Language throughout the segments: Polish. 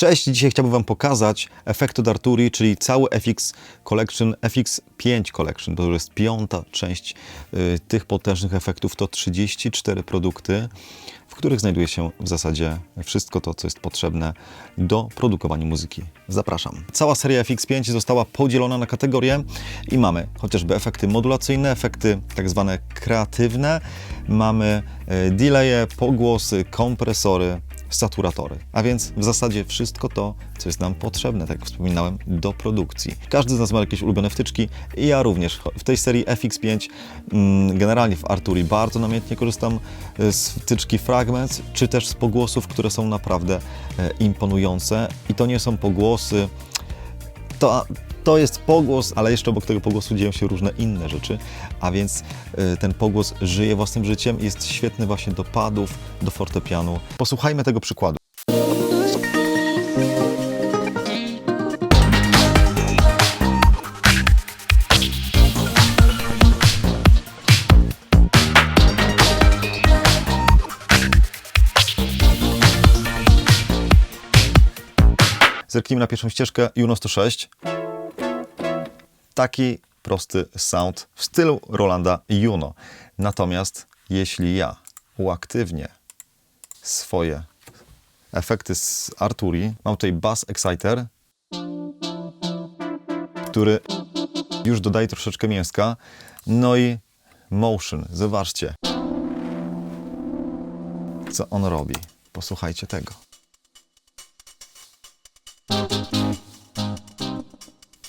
Cześć, dzisiaj chciałbym Wam pokazać efekt od Arturi, czyli cały FX Collection, FX5 Collection, to jest piąta część y, tych potężnych efektów. To 34 produkty, w których znajduje się w zasadzie wszystko to, co jest potrzebne do produkowania muzyki. Zapraszam. Cała seria FX5 została podzielona na kategorie i mamy chociażby efekty modulacyjne, efekty tak zwane kreatywne, mamy y, delaye, pogłosy, kompresory, saturatory. A więc w zasadzie wszystko to, co jest nam potrzebne, tak jak wspominałem, do produkcji. Każdy z nas ma jakieś ulubione wtyczki i ja również. W tej serii FX5, mm, generalnie w Arturi bardzo namiętnie korzystam e, z wtyczki Fragments, czy też z pogłosów, które są naprawdę e, imponujące. I to nie są pogłosy, to, to jest pogłos, ale jeszcze obok tego pogłosu dzieją się różne inne rzeczy, a więc y, ten pogłos żyje własnym życiem, jest świetny właśnie do padów, do fortepianu. Posłuchajmy tego przykładu. Zerknijmy na pierwszą ścieżkę Juno 106 taki prosty sound w stylu Rolanda Juno. Natomiast jeśli ja uaktywnię swoje efekty z Arturi, mam tutaj Bass Exciter, który już dodaje troszeczkę mięska, no i Motion. Zobaczcie, co on robi. Posłuchajcie tego.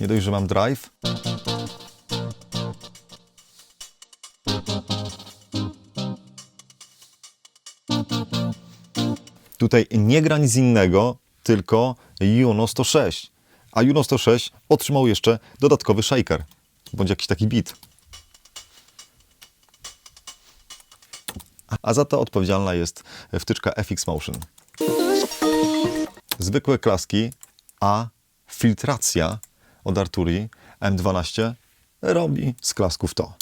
Nie dość, że mam drive. Tutaj nie gra nic innego, tylko Juno 106. A Juno 106 otrzymał jeszcze dodatkowy shaker, bądź jakiś taki beat. A za to odpowiedzialna jest wtyczka FX Motion. Zwykłe klaski, a filtracja od Arturi M12 robi z klasków to.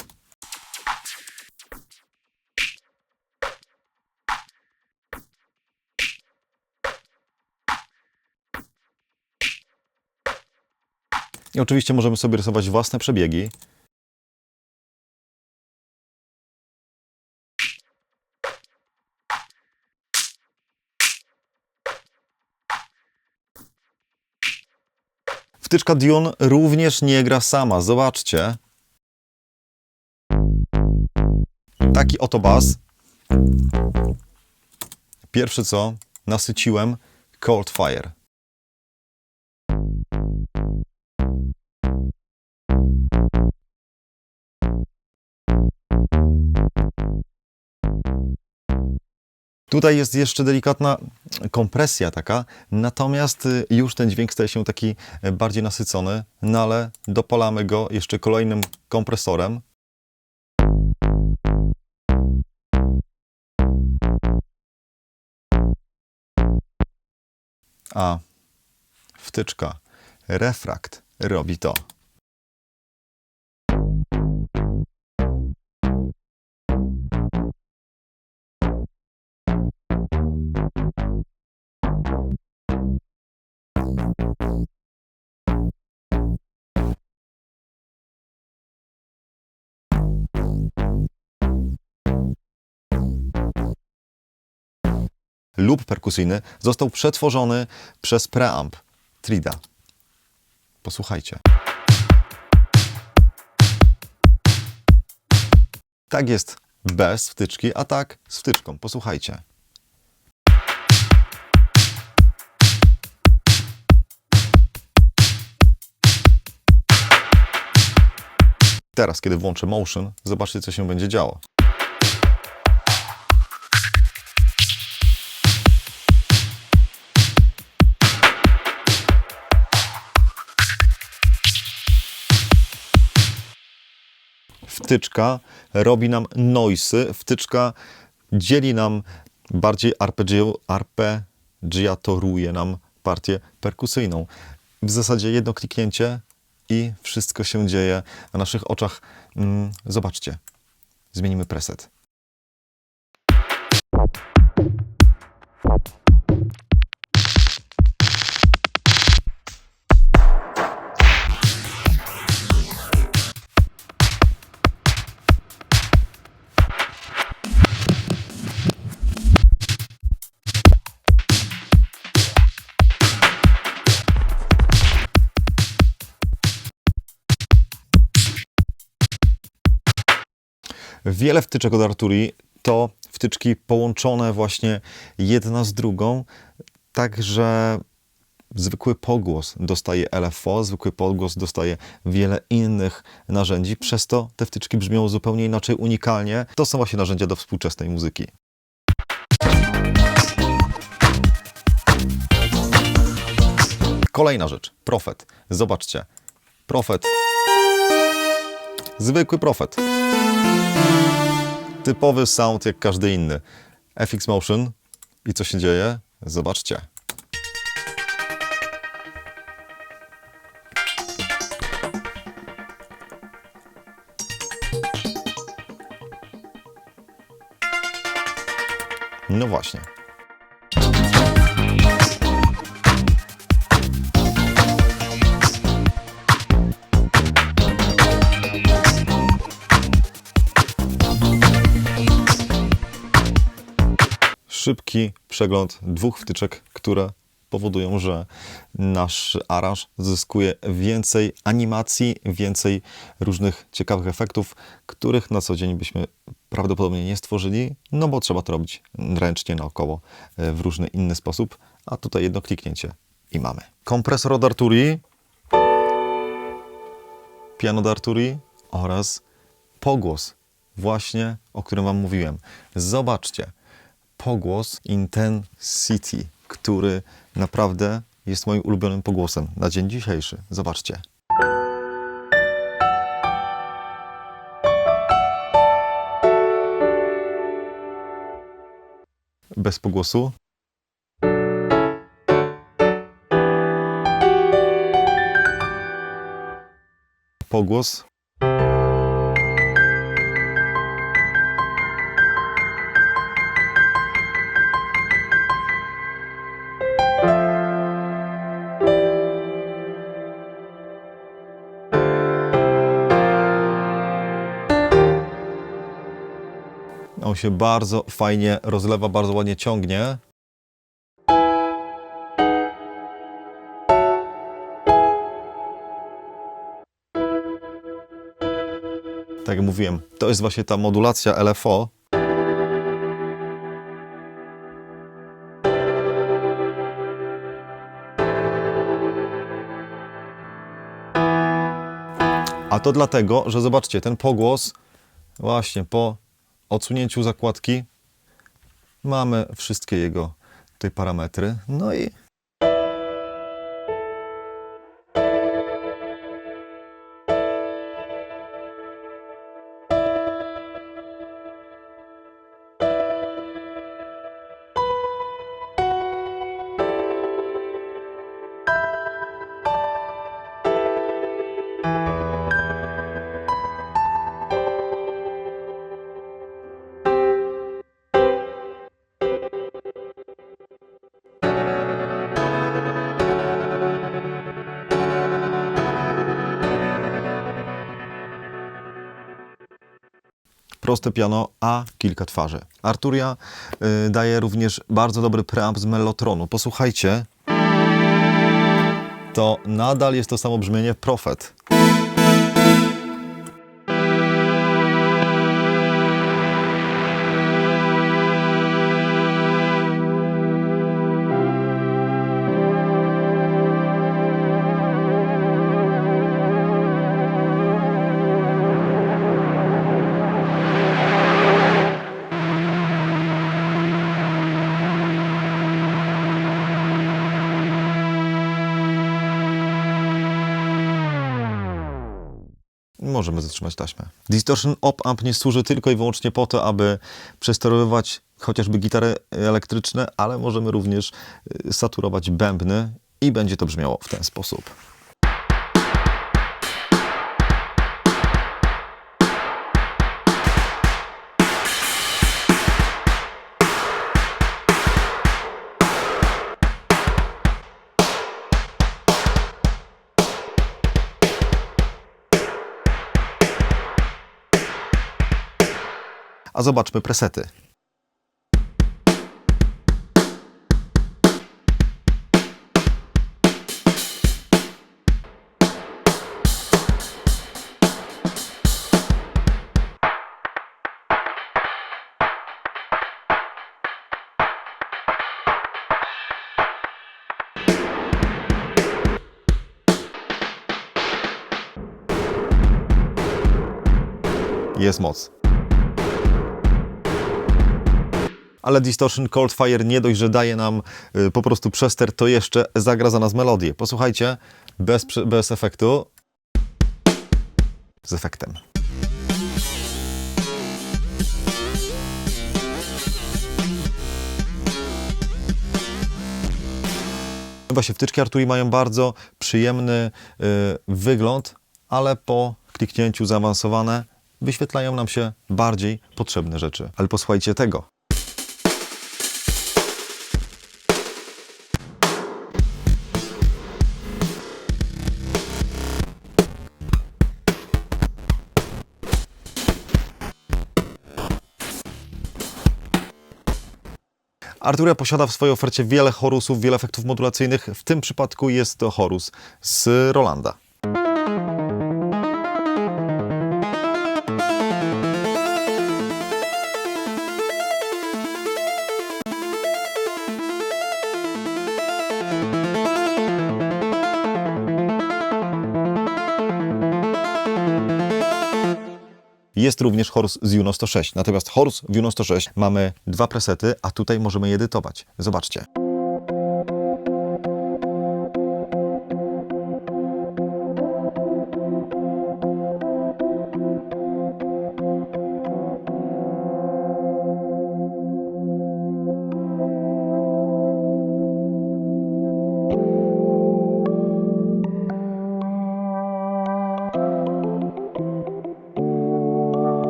I oczywiście możemy sobie rysować własne przebiegi. Wtyczka Dune również nie gra sama. Zobaczcie. Taki oto bas. Pierwszy co, nasyciłem Cold Fire. Tutaj jest jeszcze delikatna kompresja taka, natomiast y, już ten dźwięk staje się taki e, bardziej nasycony, no ale dopalamy go jeszcze kolejnym kompresorem. A wtyczka refrakt robi to. Lub perkusyjny został przetworzony przez preamp Trida. Posłuchajcie. Tak jest bez wtyczki, a tak z wtyczką. Posłuchajcie. Teraz, kiedy włączę motion, zobaczcie, co się będzie działo. Wtyczka robi nam noisy, wtyczka dzieli nam bardziej arpeggio, arpeggiatoruje nam partię perkusyjną. W zasadzie jedno kliknięcie i wszystko się dzieje na naszych oczach. Mm, zobaczcie, zmienimy preset. Wiele wtyczek od Arturi to wtyczki połączone właśnie jedna z drugą, tak że zwykły pogłos dostaje LFO, zwykły pogłos dostaje wiele innych narzędzi, przez to te wtyczki brzmią zupełnie inaczej, unikalnie. To są właśnie narzędzia do współczesnej muzyki. Kolejna rzecz, profet. Zobaczcie, profet. Zwykły profet. Typowy sound jak każdy inny. FX Motion. I co się dzieje? Zobaczcie. No właśnie. Szybki przegląd dwóch wtyczek, które powodują, że nasz aranż zyskuje więcej animacji, więcej różnych ciekawych efektów, których na co dzień byśmy prawdopodobnie nie stworzyli, no bo trzeba to robić ręcznie, naokoło, w różny inny sposób, a tutaj jedno kliknięcie i mamy. Kompresor od Arturi, piano od Arturi oraz pogłos, właśnie o którym Wam mówiłem. Zobaczcie, pogłos Intensity, który naprawdę jest moim ulubionym pogłosem na dzień dzisiejszy. Zobaczcie. Bez pogłosu. Pogłos. Się bardzo fajnie rozlewa, bardzo ładnie ciągnie. Tak jak mówiłem, to jest właśnie ta modulacja LFO. A to dlatego, że zobaczcie, ten pogłos właśnie po odsunięciu zakładki mamy wszystkie jego tutaj parametry. No i proste piano, a kilka twarzy. Arturia y, daje również bardzo dobry preamp z mellotronu. Posłuchajcie. To nadal jest to samo brzmienie Prophet. Możemy zatrzymać taśmę. Distortion Op Amp nie służy tylko i wyłącznie po to, aby przesterowywać chociażby gitary elektryczne, ale możemy również y, saturować bębny i będzie to brzmiało w ten sposób. a zobaczmy presety. jest moc. Ale Distortion Cold Fire nie dość, że daje nam y, po prostu przester, to jeszcze zagra za nas melodię. Posłuchajcie, bez, bez efektu. Z efektem. Właśnie wtyczki Arturi mają bardzo przyjemny y, wygląd, ale po kliknięciu zaawansowane wyświetlają nam się bardziej potrzebne rzeczy. Ale posłuchajcie tego. Arturia posiada w swojej ofercie wiele chorusów, wiele efektów modulacyjnych. W tym przypadku jest to chorus z Rolanda. Jest również Horus z Juno 106. Natomiast Horus w Juno 106 mamy dwa presety, a tutaj możemy je edytować. Zobaczcie.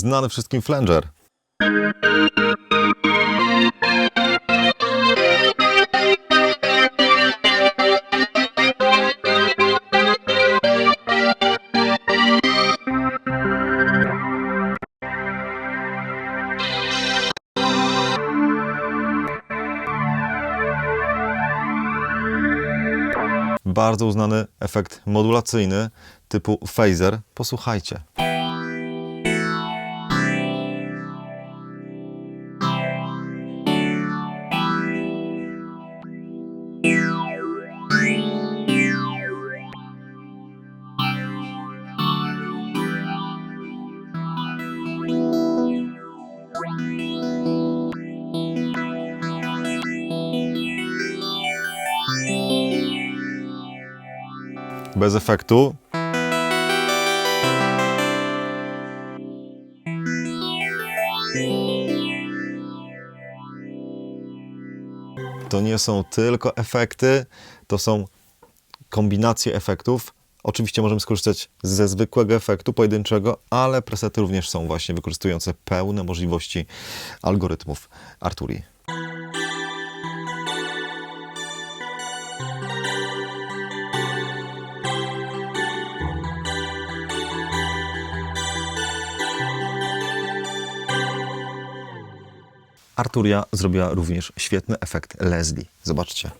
Znany wszystkim flanger. Bardzo uznany efekt modulacyjny typu phaser. Posłuchajcie. Bez efektu. To nie są tylko efekty, to są kombinacje efektów. Oczywiście możemy skorzystać ze zwykłego efektu pojedynczego, ale presety również są właśnie wykorzystujące pełne możliwości algorytmów Arturii. Arturia zrobiła również świetny efekt Leslie. Zobaczcie.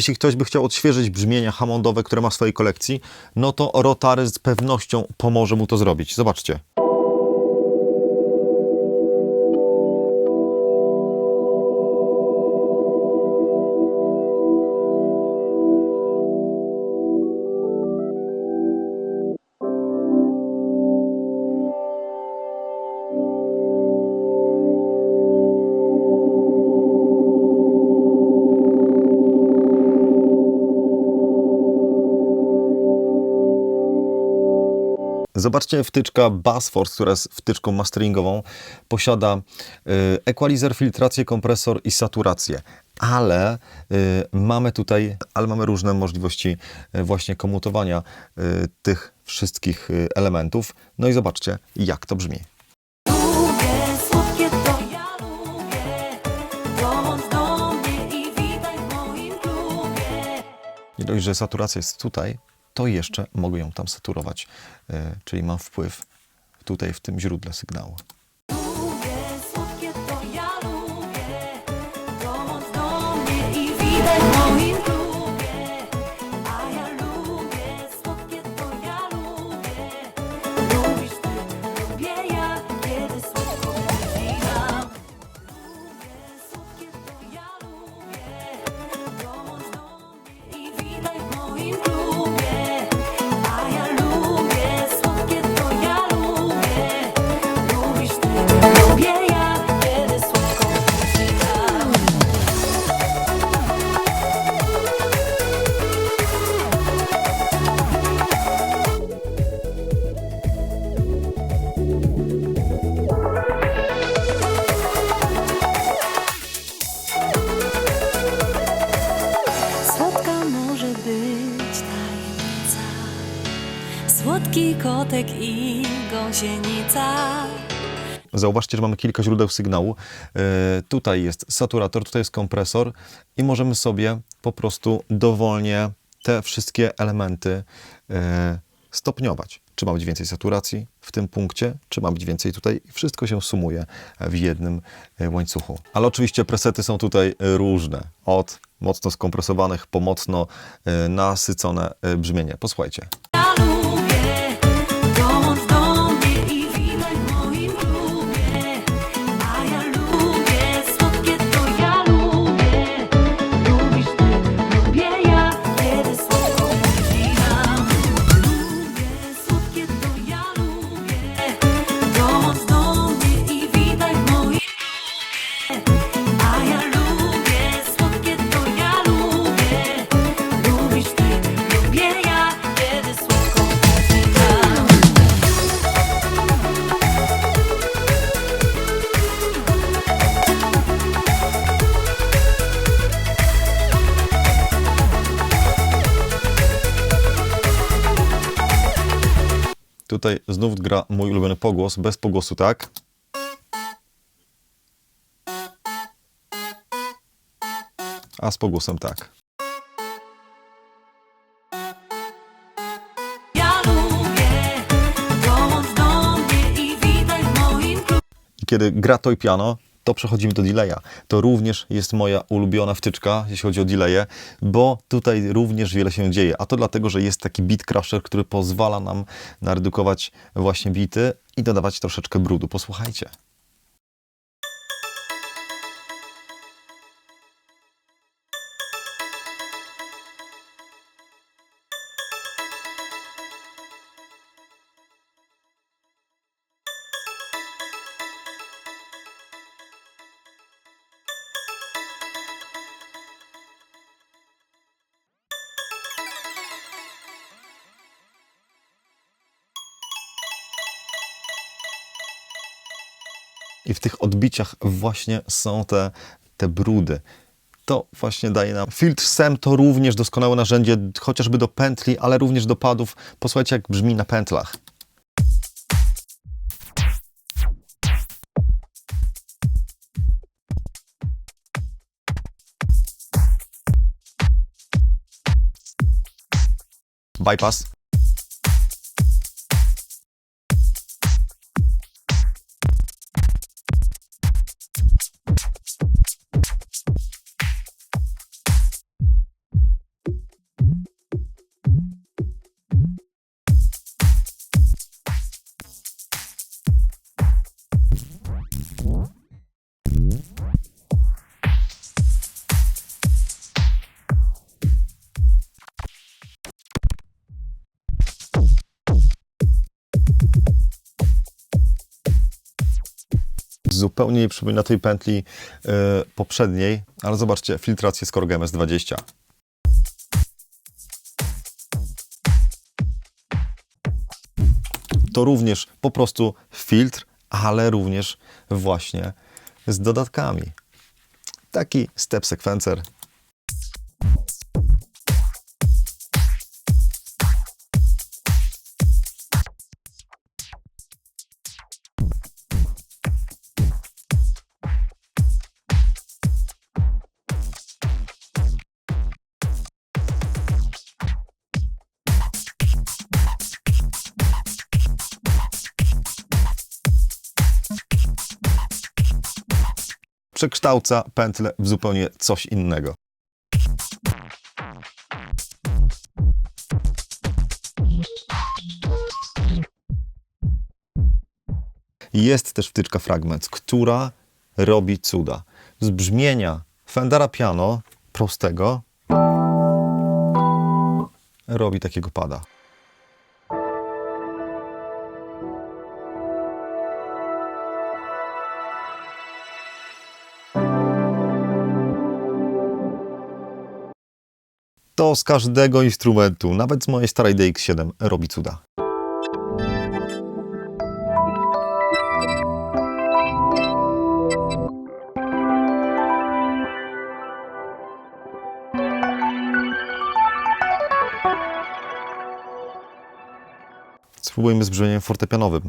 Jeśli ktoś by chciał odświeżyć brzmienia Hammondowe, które ma w swojej kolekcji, no to Rotary z pewnością pomoże mu to zrobić. Zobaczcie. Zobaczcie, wtyczka Bassforce, która jest wtyczką masteringową, posiada y, equalizer, filtrację, kompresor i saturację. Ale y, mamy tutaj, ale mamy różne możliwości y, właśnie komutowania tych wszystkich elementów. No i zobaczcie, jak to brzmi. Nie dość, że saturacja jest tutaj, to jeszcze mogę ją tam saturować, y, czyli mam wpływ tutaj w tym źródle sygnału. Słodki kotek i gąsienica. Zauważcie, że mamy kilka źródeł sygnału. E, Tutaj jest saturator, tutaj jest kompresor i możemy sobie po prostu dowolnie te wszystkie elementy e, stopniować. Czy ma być więcej saturacji w tym punkcie, czy ma być więcej tutaj. Wszystko się sumuje w jednym e, łańcuchu. Ale oczywiście presety są tutaj różne. Od mocno skompresowanych po mocno nasycone brzmienie. Posłuchajcie. Znów gra mój ulubiony pogłos, bez pogłosu, tak? A z pogłosem tak. Kiedy gra to i piano, to przechodzimy do delaya. To również jest moja ulubiona wtyczka, jeśli chodzi o delaye, bo tutaj również wiele się dzieje. A to dlatego, że jest taki beat crusher, który pozwala nam naredukować właśnie bity i dodawać troszeczkę brudu. Posłuchajcie. I w tych odbiciach właśnie są te, te brudy. To właśnie daje nam. Filtr SEM to również doskonałe narzędzie, chociażby do pętli, ale również do padów. Posłuchajcie, jak brzmi na pętlach. Bypass. Zupełnie nie przypomina tej pętli e, poprzedniej, ale zobaczcie, filtrację z Korg MS20. To również po prostu filtr, ale również właśnie z dodatkami. Taki step sequencer. Przekształca pętlę w zupełnie coś innego. Jest też wtyczka Fragments, która robi cuda. Z brzmienia Fendera Piano prostego robi takiego pada. Z każdego instrumentu, nawet z mojej starej DX7, robi cuda. Spróbujmy z brzmieniem fortepianowym.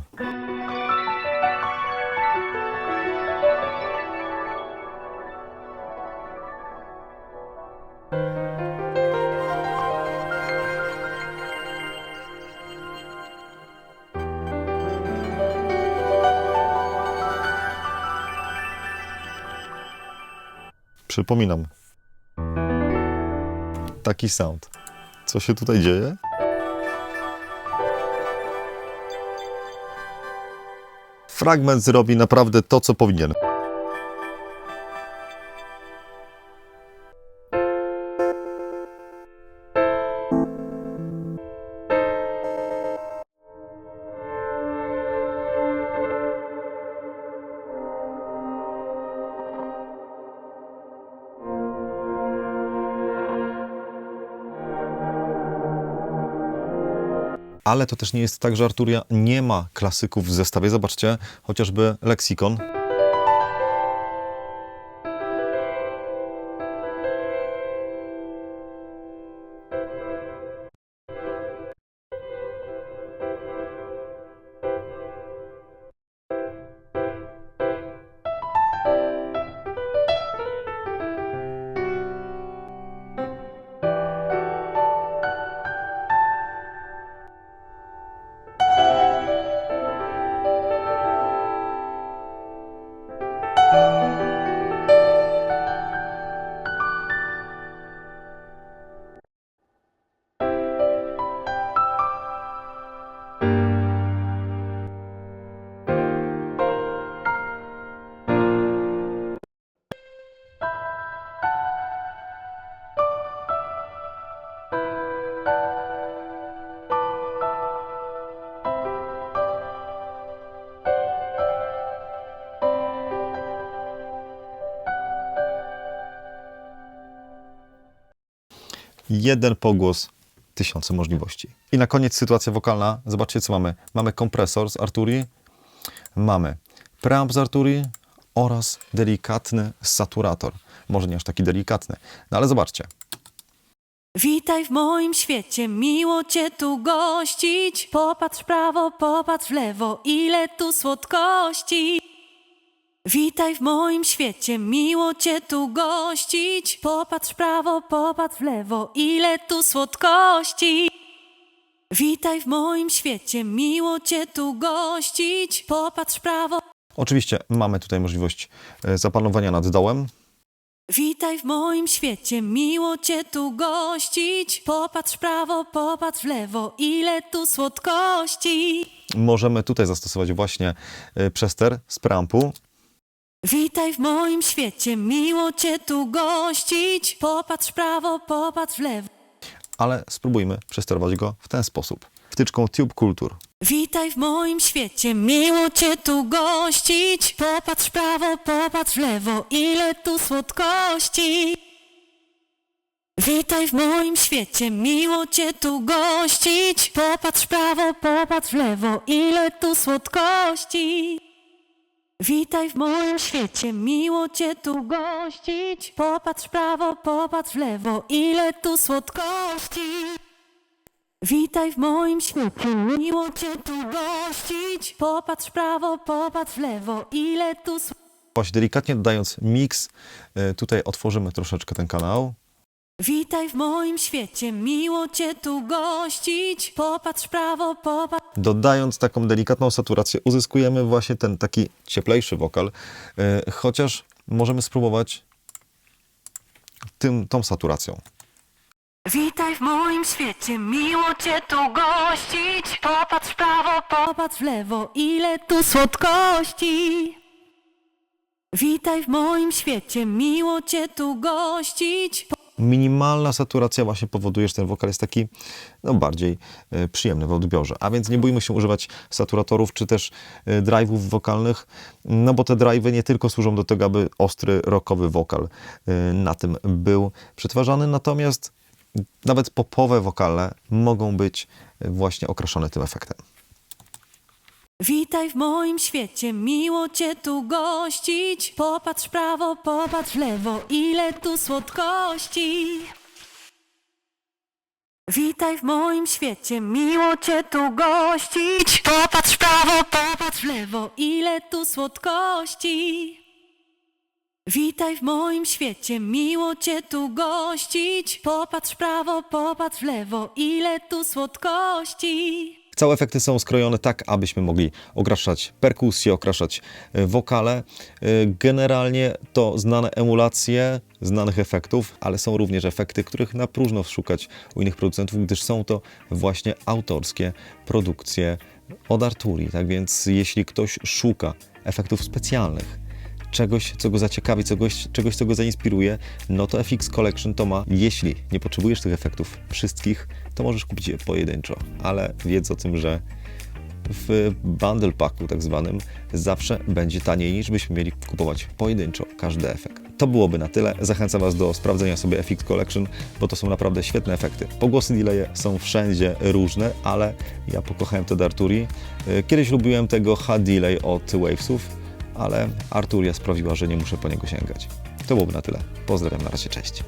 Przypominam. Taki sound. Co się tutaj dzieje? Fragment zrobi naprawdę to, co powinien. Ale to też nie jest tak, że Arturia nie ma klasyków w zestawie. Zobaczcie, chociażby leksikon. Jeden pogłos, tysiące możliwości. I na koniec sytuacja wokalna. Zobaczcie, co mamy. Mamy kompresor z Arturii, mamy preamp z Arturii oraz delikatny saturator. Może nie aż taki delikatny, no ale zobaczcie. Witaj w moim świecie, miło cię tu gościć. Popatrz w prawo, popatrz w lewo, ile tu słodkości. Witaj w moim świecie, miło cię tu gościć. Popatrz w prawo, popatrz w lewo, ile tu słodkości. Witaj w moim świecie, miło cię tu gościć. Popatrz w prawo, Oczywiście mamy tutaj możliwość e, zapanowania nad dołem, Witaj w moim świecie, miło cię tu gościć. Popatrz w prawo, popatrz w lewo, ile tu słodkości. możemy tutaj zastosować właśnie e, przester z preampu. Witaj w moim świecie, miło cię tu gościć. Popatrz w prawo, popatrz w lewo. ale spróbujmy przesterować go w ten sposób. Wtyczką Tube Culture. Witaj w moim świecie, miło cię tu gościć. Popatrz w prawo, popatrz w lewo, ile tu słodkości. Witaj w moim świecie, miło cię tu gościć. Popatrz w prawo, popatrz w lewo, ile tu słodkości. Witaj w moim świecie, miło cię tu gościć. Popatrz w prawo, popatrz w lewo, ile tu słodkości. Witaj w moim świecie, miło cię tu gościć. Popatrz w prawo, popatrz w lewo, ile tu sł- Właśnie delikatnie dodając mix, e, tutaj otworzymy troszeczkę ten kanał. Witaj w moim świecie, miło cię tu gościć. Popatrz w prawo, popatrz. Dodając taką delikatną saturację, uzyskujemy właśnie ten taki cieplejszy wokal, e, chociaż możemy spróbować tym, tą saturacją. Witaj w moim świecie, miło cię tu gościć. Popatrz w prawo, popatrz w lewo, ile tu słodkości. Witaj w moim świecie, miło cię tu gościć. Minimalna saturacja właśnie powoduje, że ten wokal jest taki no, bardziej e, przyjemny w odbiorze. A więc nie bójmy się używać saturatorów czy też e, drive'ów wokalnych, no bo te drive'y nie tylko służą do tego, aby ostry, rockowy wokal e, na tym był przetwarzany, natomiast nawet popowe wokale mogą być właśnie okraszone tym efektem. Witaj w moim świecie, miło cię tu gościć. Popatrz prawo, popatrz w lewo, ile tu słodkości. Witaj w moim świecie, miło cię tu gościć. Popatrz prawo, popatrz w lewo, ile tu słodkości. Witaj w moim świecie, miło cię tu gościć. Popatrz prawo, popatrz w lewo, ile tu słodkości. Całe efekty są skrojone tak, abyśmy mogli okraszać perkusję, okraszać e, wokale. E, Generalnie to znane emulacje znanych efektów, ale są również efekty, których na próżno szukać u innych producentów, gdyż są to właśnie autorskie produkcje od Arturi. Tak więc jeśli ktoś szuka efektów specjalnych, czegoś, co go zaciekawi, czegoś, czegoś, co go zainspiruje, no to FX Collection to ma. Jeśli nie potrzebujesz tych efektów wszystkich, to możesz kupić je pojedynczo, ale wiedz o tym, że w bundle packu tak zwanym zawsze będzie taniej niż byśmy mieli kupować pojedynczo każdy efekt. To byłoby na tyle. Zachęcam Was do sprawdzenia sobie FX Collection, bo to są naprawdę świetne efekty. Pogłosy delaye są wszędzie różne, ale ja pokochałem to do Arturi. Y, Kiedyś lubiłem tego H-delay od Wavesów, ale Arturia sprawiła, że nie muszę po niego sięgać. To byłoby na tyle. Pozdrawiam, na razie, cześć.